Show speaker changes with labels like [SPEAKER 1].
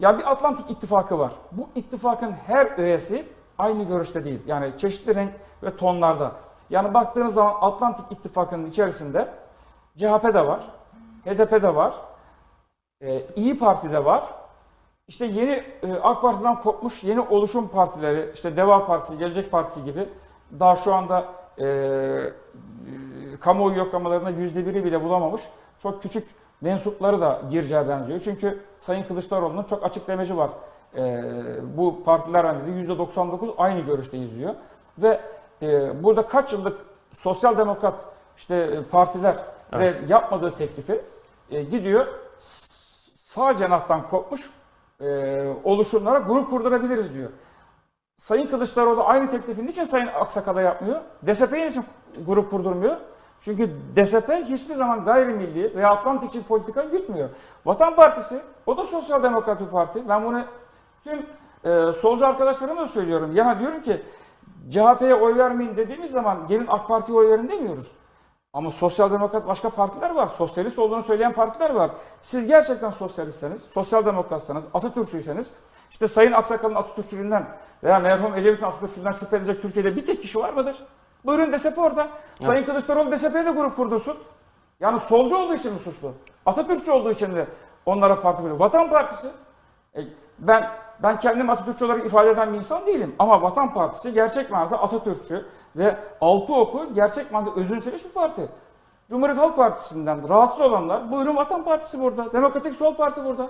[SPEAKER 1] Ya bir Atlantik ittifakı var. Bu ittifakın her üyesi aynı görüşte değil. Yani çeşitli renk ve tonlarda. Yani baktığınız zaman Atlantik ittifakının içerisinde CHP de var, HDP de var, e, İyi Parti de var. İşte yeni e, AK Parti'den kopmuş yeni oluşum partileri, işte Deva Partisi, Gelecek Partisi gibi daha şu anda e, e, kamuoyu yoklamalarında yüzde biri bile bulamamış çok küçük mensupları da gireceğe benziyor. Çünkü Sayın Kılıçdaroğlu'nun çok açık demeci var. E, bu partiler yüzde 99 aynı görüşteyiz diyor. Ve e, burada kaç yıllık sosyal demokrat işte e, partiler de yapmadığı teklifi e, gidiyor sağ cenahtan kopmuş e, oluşumlara grup kurdurabiliriz diyor. Sayın Kılıçdaroğlu aynı teklifi niçin Sayın Aksakal'a yapmıyor? DSP'ye niçin grup kurdurmuyor? Çünkü DSP hiçbir zaman gayrimilli veya Atlantikçi bir politika gütmüyor. Vatan Partisi, o da sosyal demokrat bir parti. Ben bunu tüm e, solcu arkadaşlarıma da söylüyorum. Ya diyorum ki CHP'ye oy vermeyin dediğimiz zaman gelin AK Parti'ye oy verin demiyoruz. Ama sosyal demokrat başka partiler var. Sosyalist olduğunu söyleyen partiler var. Siz gerçekten sosyalistseniz, sosyal demokratsanız, Atatürkçüyseniz, işte Sayın Aksakal'ın Atatürkçülüğünden veya merhum Ecevit'in Atatürkçülüğünden şüphe edecek Türkiye'de bir tek kişi var mıdır? Buyurun DSP orada. Sayın Kılıçdaroğlu DSP'ye de grup kurdursun. Yani solcu olduğu için mi suçlu? Atatürkçü olduğu için de onlara parti veriyor. Vatan Partisi. E, ben ben kendimi Atatürkçü olarak ifade eden bir insan değilim. Ama Vatan Partisi gerçek manada Atatürkçü ve altı oku gerçek manada özümsemiş bir parti. Cumhuriyet Halk Partisi'nden rahatsız olanlar buyurun Vatan Partisi burada. Demokratik Sol Parti burada.